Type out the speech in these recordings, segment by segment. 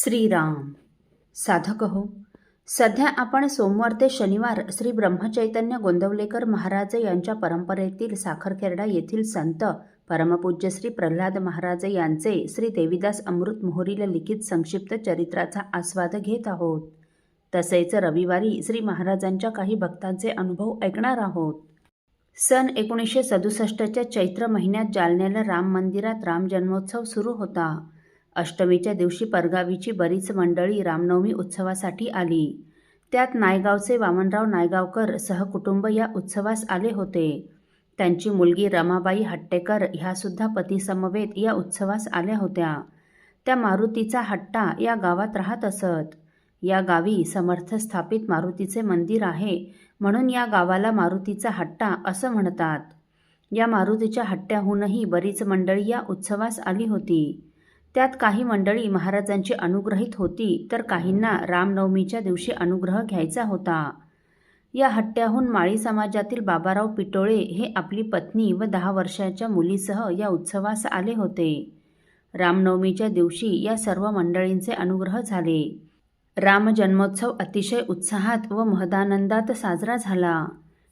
श्रीराम। साधक हो सध्या आपण सोमवार ते शनिवार श्री ब्रह्मचैतन्य गोंदवलेकर महाराज यांच्या परंपरेतील साखरखेरडा येथील संत परमपूज्य श्री प्रल्हाद महाराज यांचे श्री देवीदास अमृत मोहरीला लिखित संक्षिप्त चरित्राचा आस्वाद घेत आहोत. तसेच रविवारी श्री महाराजांच्या काही भक्तांचे अनुभव ऐकणार आहोत. सन एकोणीसशे सदुसष्टच्या चैत्र महिन्यात जालन्याला राम मंदिरात राम जन्मोत्सव सुरू होता. अष्टमीच्या दिवशी परगावीची बरीच मंडळी रामनवमी उत्सवासाठी आली. त्यात नायगावचे वामनराव नायगावकर सहकुटुंब या उत्सवास आले होते. त्यांची मुलगी रमाबाई हट्टेकर ह्यासुद्धा पतीसमवेत या उत्सवास आल्या होत्या. त्या मारुतीचा हट्टा या गावात राहत असत. या गावी समर्थ स्थापित मारुतीचे मंदिर आहे म्हणून या गावाला मारुतीचा हट्टा असं म्हणतात. या मारुतीच्या हट्ट्याहूनही बरीच मंडळी या उत्सवास आली होती. त्यात काही मंडळी महाराजांची अनुग्रहित होती तर काहींना रामनवमीच्या दिवशी अनुग्रह घ्यायचा होता. या हट्ट्याहून माळी समाजातील बाबाराव पिटोळे हे आपली पत्नी व दहा वर्षाच्या मुलीसह या उत्सवास आले होते. रामनवमीच्या दिवशी या सर्व मंडळींचे अनुग्रह झाले. राम जन्मोत्सव अतिशय उत्साहात व महदानंदात साजरा झाला.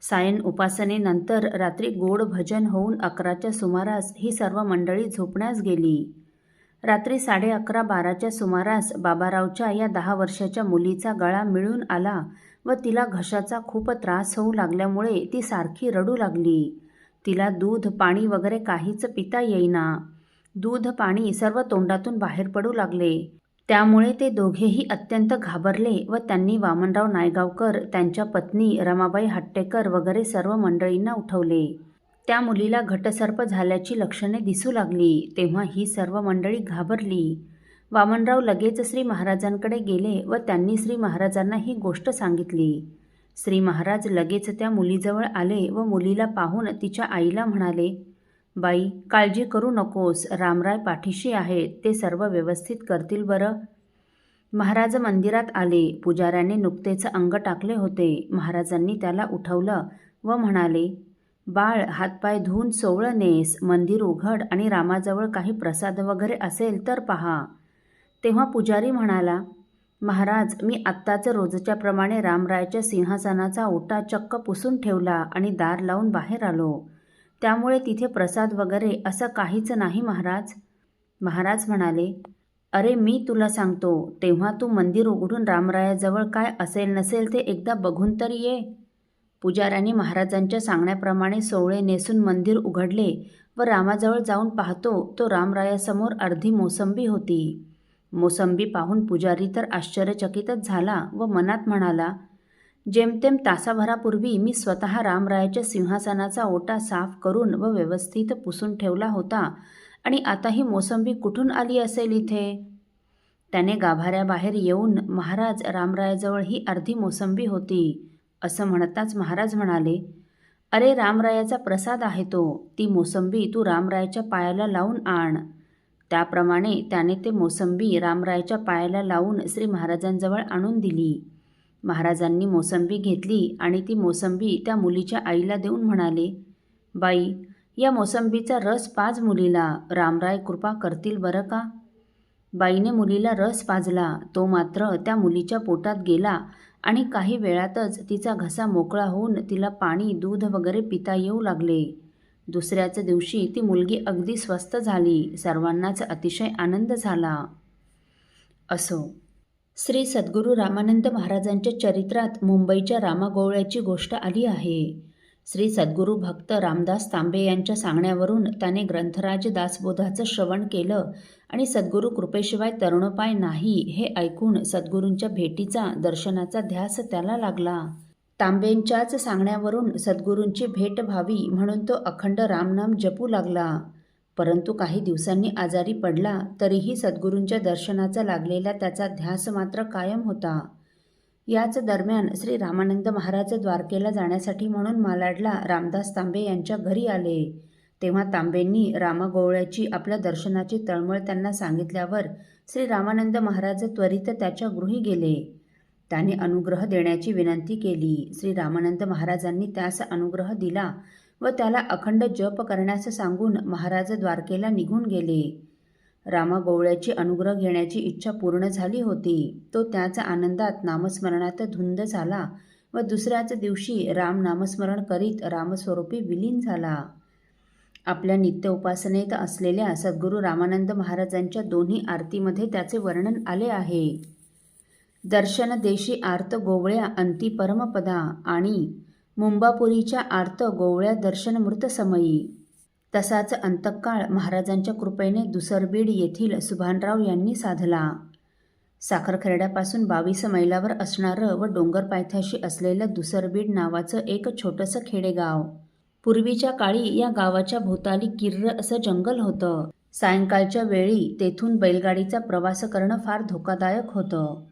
सायन उपासनेनंतर रात्री गोड भजन होऊन अकराच्या सुमारास ही सर्व मंडळी झोपण्यास गेली. रात्री साडे अकरा बाराच्या सुमारास बाबारावच्या या दहा वर्षाच्या मुलीचा गळा मिळून आला व तिला घशाचा खूप त्रास होऊ लागल्यामुळे ती सारखी रडू लागली. तिला दूध पाणी वगैरे काहीच पिता येईना. दूध पाणी सर्व तोंडातून बाहेर पडू लागले. त्यामुळे ते दोघेही अत्यंत घाबरले व त्यांनी वामनराव नायगावकर त्यांच्या पत्नी रमाबाई हट्टेकर वगैरे सर्व मंडळींना उठवले. त्या मुलीला घटसर्प झाल्याची लक्षणे दिसू लागली. तेव्हा ही सर्व मंडळी घाबरली. वामनराव लगेच श्री महाराजांकडे गेले व त्यांनी श्री महाराजांना ही गोष्ट सांगितली. श्री महाराज लगेच त्या मुलीजवळ आले व मुलीला पाहून तिच्या आईला म्हणाले बाई काळजी करू नकोस. रामराय पाठीशी आहेत. ते सर्व व्यवस्थित करतील बरं. महाराज मंदिरात आले. पुजाऱ्याने नुकतेच अंग टाकले होते. महाराजांनी त्याला उठवलं व म्हणाले बाळ हातपाय धुवून सोवळं नेस मंदिर उघड आणि रामाजवळ काही प्रसाद वगैरे असेल तर पहा. तेव्हा पुजारी म्हणाला महाराज मी आत्ताच रोजच्याप्रमाणे रामरायच्या सिंहासनाचा ओटा चक्क पुसून ठेवला आणि दार लावून बाहेर आलो. त्यामुळे तिथे प्रसाद वगैरे असं काहीच नाही महाराज. महाराज म्हणाले अरे मी तुला सांगतो तेव्हा तू मंदिर उघडून रामरायाजवळ काय असेल नसेल ते एकदा बघून तरी ये. पुजाऱ्याने महाराजांच्या सांगण्याप्रमाणे सोवळे नेसून मंदिर उघडले व रामाजवळ जाऊन पाहतो तो रामरायासमोर अर्धी मोसंबी होती. मोसंबी पाहून पुजारी तर आश्चर्यचकितच झाला व मनात म्हणाला जेमतेम तासाभरापूर्वी मी स्वतः रामरायाच्या सिंहासनाचा ओटा साफ करून व व्यवस्थित पुसून ठेवला होता आणि आता ही मोसंबी कुठून आली असेल इथे? त्याने गाभाऱ्याबाहेर येऊन महाराज रामरायाजवळ ही अर्धी मोसंबी होती. असं म्हणताच महाराज म्हणाले अरे रामरायाचा प्रसाद आहे तो ती मोसंबी तू रामरायाच्या पायाला लावून आण. त्याप्रमाणे त्याने ते मोसंबी रामरायाच्या पायाला लावून श्री महाराजांजवळ आणून दिली. महाराजांनी मोसंबी घेतली आणि ती मोसंबी त्या मुलीच्या आईला देऊन म्हणाले बाई या मोसंबीचा रस पाज मुलीला रामराय कृपा करतील बरं का? बाईने मुलीला रस पाजला तो मात्र त्या मुलीच्या पोटात गेला आणि काही वेळातच तिचा घसा मोकळा होऊन तिला पाणी दूध वगैरे पिता येऊ लागले. दुसऱ्याच दिवशी ती मुलगी अगदी स्वस्थ झाली. सर्वांनाच अतिशय आनंद झाला. असो. श्री सद्गुरू रामानंद महाराजांच्या चरित्रात मुंबईच्या रामागोवळ्याची गोष्ट आली आहे. श्री सद्गुरू भक्त रामदास तांबे यांच्या सांगण्यावरून त्याने ग्रंथराज दासबोधाचं श्रवण केलं आणि सद्गुरू कृपेशिवाय तरुणोपाय नाही हे ऐकून सद्गुरूंच्या भेटीचा दर्शनाचा ध्यास त्याला लागला. तांबेंच्याच सांगण्यावरून सद्गुरूंची भेट व्हावी म्हणून तो अखंड रामनाम जपू लागला. परंतु काही दिवसांनी आजारी पडला तरीही सद्गुरूंच्या दर्शनाचा लागलेला त्याचा ध्यास मात्र कायम होता. याच दरम्यान श्री रामानंद महाराज द्वारकेला जाण्यासाठी म्हणून मालाडला रामदास तांबे यांच्या घरी आले. तेव्हा तांबेंनी रामागोवळ्याची आपल्या दर्शनाची तळमळ त्यांना सांगितल्यावर श्री रामानंद महाराज त्वरित त्याच्या गृही गेले. त्याने अनुग्रह देण्याची विनंती केली. श्री रामानंद महाराजांनी त्यास अनुग्रह दिला व त्याला अखंड जप करण्यास सांगून महाराज द्वारकेला निघून गेले. रामागोवळ्याची अनुग्रह घेण्याची इच्छा पूर्ण झाली होती. तो त्याचा आनंदात नामस्मरणात धुंद झाला व दुसऱ्याच दिवशी राम नामस्मरण करीत रामस्वरूपी विलीन झाला. आपल्या नित्य उपासनेत असलेल्या सद्गुरू रामानंद महाराजांच्या दोन्ही आरतीमध्ये त्याचे वर्णन आले आहे. दर्शन देशी आर्त गोवळ्या अंती परमपदा आणि मुंबापुरीच्या आर्त गोवळ्या दर्शनमृत समयी. तसाच अंतकाळ महाराजांच्या कृपेने दुसरबीड येथील सुभानराव यांनी साधला. साखरखेरड्यापासून बावीस मैलावर असणारं व डोंगर पायथ्याशी असलेलं दुसरबीड नावाचं एक छोटंसं खेडेगाव. पूर्वीच्या काळी या गावाच्या भोवताली किर्र असं जंगल होतं. सायंकाळच्या वेळी तेथून बैलगाडीचा प्रवास करणं फार धोकादायक होतं.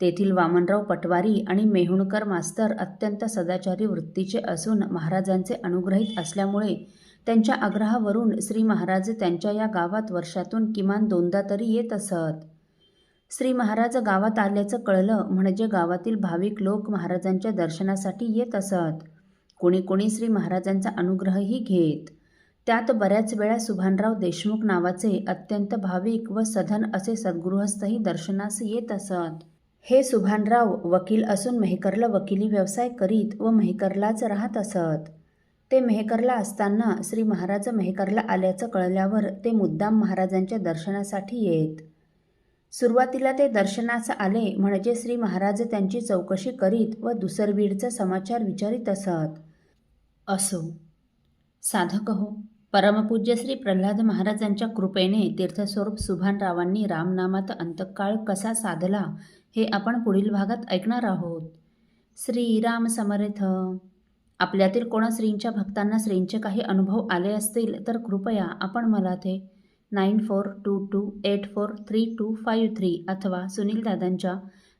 तेथील वामनराव पटवारी आणि मेहुणकर मास्तर अत्यंत सदाचारी वृत्तीचे असून महाराजांचे अनुग्रहित असल्यामुळे त्यांच्या आग्रहावरून श्री महाराज त्यांच्या या गावात वर्षातून किमान दोनदा तरी येत असत. श्री महाराज गावात आल्याचं कळलं म्हणजे गावातील भाविक लोक महाराजांच्या दर्शनासाठी येत असत. कोणी कोणी श्री महाराजांचा अनुग्रहही घेत. त्यात बऱ्याच वेळा सुभानराव देशमुख नावाचे अत्यंत भाविक व सधन असे सद्गृहस्थही दर्शनास येत असत. हे सुभानराव वकील असून मेहकरला वकिली व्यवसाय करीत व मेहकरलाच राहत असत. ते मेहकरला असताना श्री महाराज मेहकरला आल्याचं कळल्यावर ते मुद्दाम महाराजांच्या दर्शनासाठी येत. सुरुवातीला ते दर्शनास आले म्हणजे श्री महाराज त्यांची चौकशी करीत व दुसरबीडचा समाचार विचारित असत. असो. साधक हो. परमपूज्य श्री प्रल्हाद महाराजांच्या कृपेने तीर्थस्वरूप सुभानरावांनी रामनामात अंतकाळ कसा साधला हे आपण पुढील भागात ऐकणार आहोत. श्रीराम समर्थ. आपल्यातील कोणा श्रींच्या भक्तांना श्रींचे काही अनुभव आले असतील तर कृपया आपण मला ते nine four two two eight four three two five three अथवा सुनील दादांच्या